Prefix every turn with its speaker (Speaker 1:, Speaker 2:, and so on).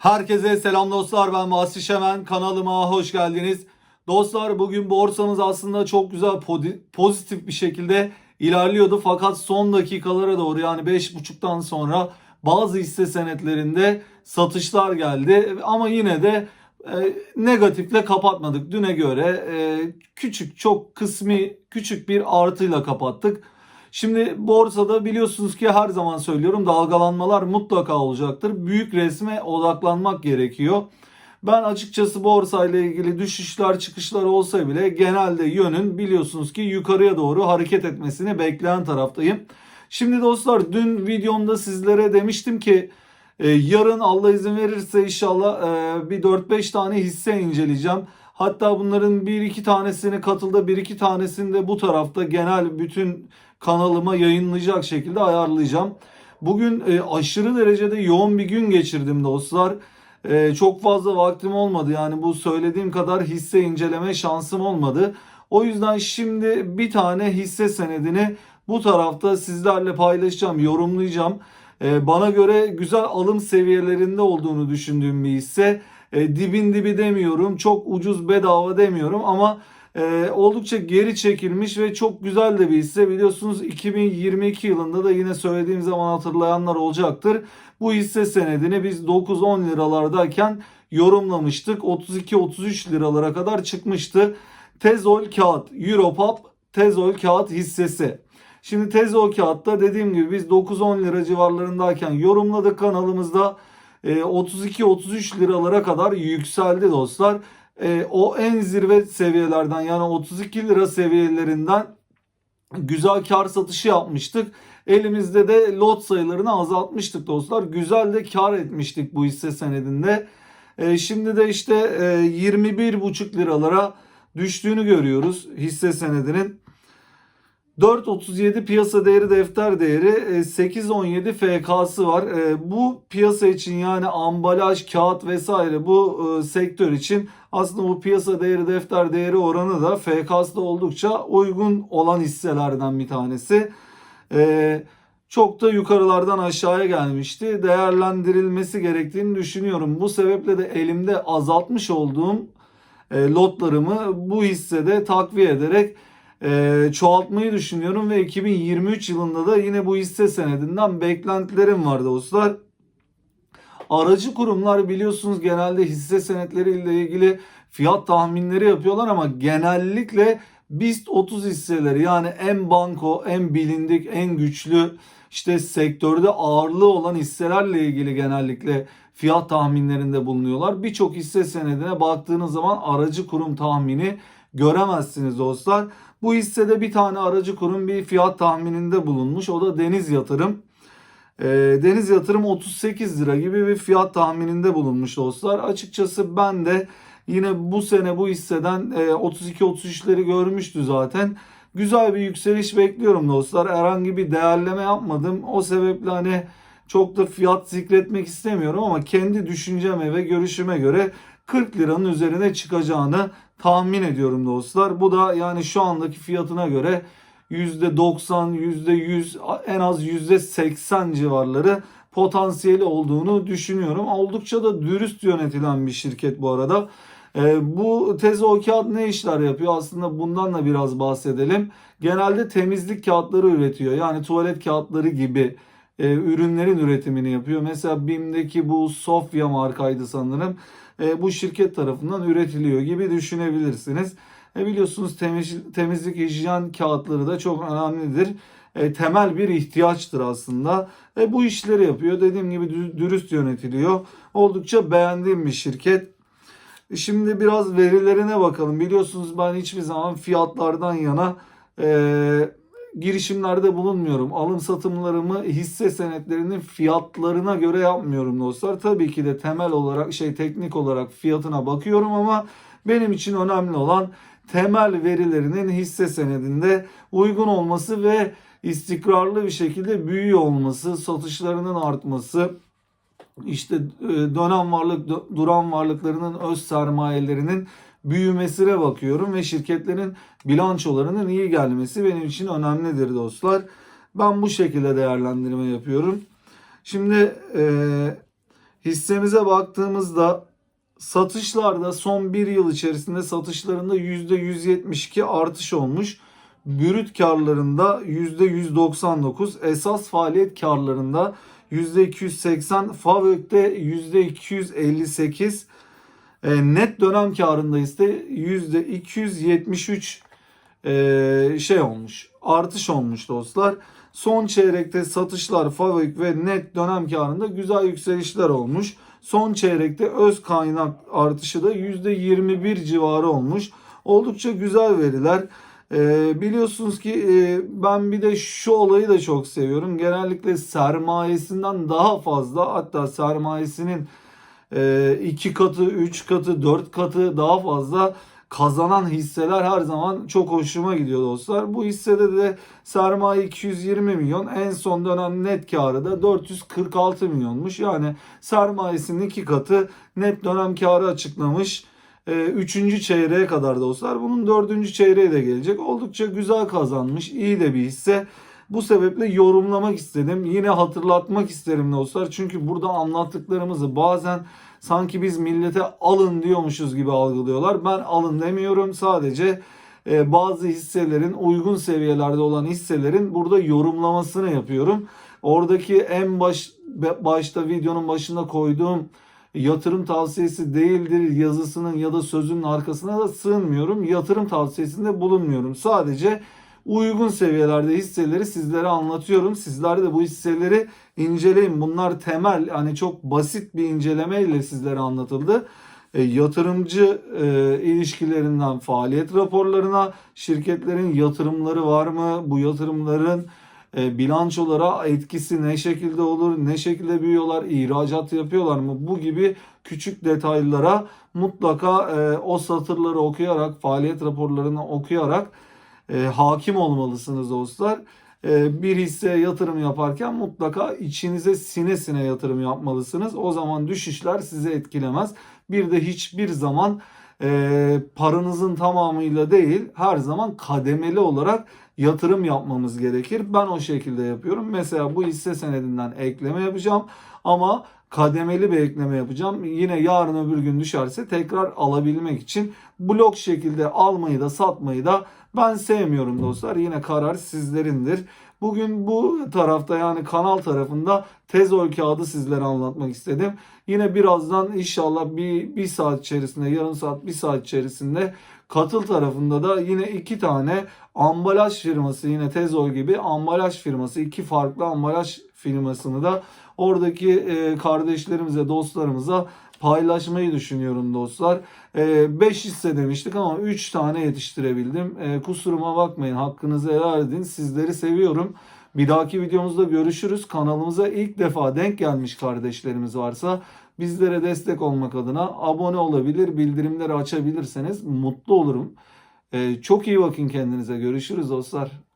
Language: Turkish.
Speaker 1: Herkese selam dostlar ben Vasfi Şemen kanalıma hoş geldiniz. Dostlar bugün borsamız aslında çok güzel pozitif bir şekilde ilerliyordu fakat son dakikalara doğru yani 5.30'dan sonra bazı hisse senetlerinde satışlar geldi ama yine de e, negatifle kapatmadık. Düne göre e, küçük çok kısmi küçük bir artıyla kapattık. Şimdi borsada biliyorsunuz ki her zaman söylüyorum dalgalanmalar mutlaka olacaktır. Büyük resme odaklanmak gerekiyor. Ben açıkçası borsayla ilgili düşüşler çıkışlar olsa bile genelde yönün biliyorsunuz ki yukarıya doğru hareket etmesini bekleyen taraftayım. Şimdi dostlar dün videomda sizlere demiştim ki e, yarın Allah izin verirse inşallah e, bir 4-5 tane hisse inceleyeceğim. Hatta bunların bir iki tanesini katılda bir iki tanesini de bu tarafta genel bütün kanalıma yayınlayacak şekilde ayarlayacağım. Bugün e, aşırı derecede yoğun bir gün geçirdim dostlar. E, çok fazla vaktim olmadı yani bu söylediğim kadar hisse inceleme şansım olmadı. O yüzden şimdi bir tane hisse senedini bu tarafta sizlerle paylaşacağım, yorumlayacağım. E, bana göre güzel alım seviyelerinde olduğunu düşündüğüm bir hisse. E, dibin dibi demiyorum, çok ucuz bedava demiyorum ama e, oldukça geri çekilmiş ve çok güzel de bir hisse. Biliyorsunuz 2022 yılında da yine söylediğim zaman hatırlayanlar olacaktır. Bu hisse senedini biz 9-10 liralardayken yorumlamıştık. 32-33 liralara kadar çıkmıştı. Tezol kağıt, Europop Tezol kağıt hissesi. Şimdi Tezol kağıtta dediğim gibi biz 9-10 lira civarlarındayken yorumladık kanalımızda. E, 32-33 liralara kadar yükseldi dostlar. E, o en zirve seviyelerden yani 32 lira seviyelerinden güzel kar satışı yapmıştık. Elimizde de lot sayılarını azaltmıştık dostlar. Güzel de kar etmiştik bu hisse senedinde. E, şimdi de işte e, 21,5 liralara düştüğünü görüyoruz hisse senedinin. 4.37 piyasa değeri defter değeri e, 8.17 FK'sı var. E, Bu piyasa için yani ambalaj, kağıt vesaire bu e, sektör için aslında bu piyasa değeri defter değeri oranı da FK'sı da oldukça uygun olan hisselerden bir tanesi. E, Çok da yukarılardan aşağıya gelmişti. Değerlendirilmesi gerektiğini düşünüyorum. Bu sebeple de elimde azaltmış olduğum e, lotlarımı bu hissede takviye ederek e, çoğaltmayı düşünüyorum ve 2023 yılında da yine bu hisse senedinden beklentilerim var dostlar. Aracı kurumlar biliyorsunuz genelde hisse senetleriyle ilgili fiyat tahminleri yapıyorlar ama genellikle BIST 30 hisseleri yani en banko, en bilindik, en güçlü işte sektörde ağırlığı olan hisselerle ilgili genellikle fiyat tahminlerinde bulunuyorlar. Birçok hisse senedine baktığınız zaman aracı kurum tahmini göremezsiniz dostlar. Bu hissede bir tane aracı kurum bir fiyat tahmininde bulunmuş. O da Deniz Yatırım. Ee, Deniz Yatırım 38 lira gibi bir fiyat tahmininde bulunmuş dostlar. Açıkçası ben de yine bu sene bu hisseden e, 32-33'leri görmüştü zaten. Güzel bir yükseliş bekliyorum dostlar. Herhangi bir değerleme yapmadım. O sebeple hani çok da fiyat zikretmek istemiyorum ama kendi düşünceme ve görüşüme göre 40 liranın üzerine çıkacağını tahmin ediyorum dostlar. Bu da yani şu andaki fiyatına göre %90, %100 en az %80 civarları potansiyeli olduğunu düşünüyorum. Oldukça da dürüst yönetilen bir şirket bu arada. E, bu Tezo kağıt ne işler yapıyor? Aslında bundan da biraz bahsedelim. Genelde temizlik kağıtları üretiyor. Yani tuvalet kağıtları gibi e, ürünlerin üretimini yapıyor. Mesela BİM'deki bu Sofya markaydı sanırım. E, bu şirket tarafından üretiliyor gibi düşünebilirsiniz. E, biliyorsunuz temiz, temizlik hijyen kağıtları da çok önemlidir. E, temel bir ihtiyaçtır aslında. E, bu işleri yapıyor. Dediğim gibi dü- dürüst yönetiliyor. Oldukça beğendiğim bir şirket. Şimdi biraz verilerine bakalım. Biliyorsunuz ben hiçbir zaman fiyatlardan yana e, girişimlerde bulunmuyorum. Alım satımlarımı hisse senetlerinin fiyatlarına göre yapmıyorum dostlar. Tabii ki de temel olarak şey teknik olarak fiyatına bakıyorum ama benim için önemli olan temel verilerinin hisse senedinde uygun olması ve istikrarlı bir şekilde büyüyor olması, satışlarının artması, işte e, dönem varlık, duran varlıklarının öz sermayelerinin büyümesine bakıyorum ve şirketlerin bilançolarının iyi gelmesi benim için önemlidir dostlar. Ben bu şekilde değerlendirme yapıyorum. Şimdi e, hissemize baktığımızda satışlarda son bir yıl içerisinde satışlarında %172 artış olmuş. Brüt karlarında %199, esas faaliyet karlarında %280, FAVÖK'te %258, e, net dönem karında ise %273 e, şey olmuş. Artış olmuş dostlar. Son çeyrekte satışlar, FAVÖK ve net dönem karında güzel yükselişler olmuş. Son çeyrekte öz kaynak artışı da %21 civarı olmuş. Oldukça güzel veriler. Ee, biliyorsunuz ki e, ben bir de şu olayı da çok seviyorum. Genellikle sermayesinden daha fazla hatta sermayesinin e, iki katı, üç katı, dört katı daha fazla kazanan hisseler her zaman çok hoşuma gidiyor dostlar. Bu hissede de sermaye 220 milyon, en son dönem net karı da 446 milyonmuş. Yani sermayesinin iki katı net dönem karı açıklamış. Ee, Üçüncü çeyreğe kadar dostlar. Bunun dördüncü çeyreğe de gelecek. Oldukça güzel kazanmış. iyi de bir hisse. Bu sebeple yorumlamak istedim. Yine hatırlatmak isterim dostlar. Çünkü burada anlattıklarımızı bazen sanki biz millete alın diyormuşuz gibi algılıyorlar. Ben alın demiyorum. Sadece e, bazı hisselerin uygun seviyelerde olan hisselerin burada yorumlamasını yapıyorum. Oradaki en baş başta videonun başında koyduğum yatırım tavsiyesi değildir yazısının ya da sözünün arkasına da sığınmıyorum. Yatırım tavsiyesinde bulunmuyorum. Sadece uygun seviyelerde hisseleri sizlere anlatıyorum. Sizler de bu hisseleri inceleyin. Bunlar temel hani çok basit bir incelemeyle sizlere anlatıldı. E, yatırımcı e, ilişkilerinden faaliyet raporlarına şirketlerin yatırımları var mı? Bu yatırımların e, bilançolara etkisi ne şekilde olur, ne şekilde büyüyorlar, ihracat yapıyorlar mı? Bu gibi küçük detaylara mutlaka e, o satırları okuyarak, faaliyet raporlarını okuyarak e, hakim olmalısınız dostlar. E, bir hisseye yatırım yaparken mutlaka içinize sine sine yatırım yapmalısınız. O zaman düşüşler sizi etkilemez. Bir de hiçbir zaman e, paranızın tamamıyla değil her zaman kademeli olarak yatırım yapmamız gerekir. Ben o şekilde yapıyorum. Mesela bu hisse senedinden ekleme yapacağım ama kademeli bir ekleme yapacağım. Yine yarın öbür gün düşerse tekrar alabilmek için blok şekilde almayı da satmayı da ben sevmiyorum dostlar. Yine karar sizlerindir. Bugün bu tarafta yani kanal tarafında tezol kağıdı sizlere anlatmak istedim. Yine birazdan inşallah bir, bir saat içerisinde, yarım saat, bir saat içerisinde katıl tarafında da yine iki tane ambalaj firması yine Tezol gibi ambalaj firması iki farklı ambalaj firmasını da oradaki e, kardeşlerimize, dostlarımıza paylaşmayı düşünüyorum dostlar. 5 hisse demiştik ama 3 tane yetiştirebildim. E, kusuruma bakmayın hakkınızı helal edin. Sizleri seviyorum. Bir dahaki videomuzda görüşürüz. Kanalımıza ilk defa denk gelmiş kardeşlerimiz varsa bizlere destek olmak adına abone olabilir, bildirimleri açabilirseniz mutlu olurum. E, çok iyi bakın kendinize. Görüşürüz dostlar.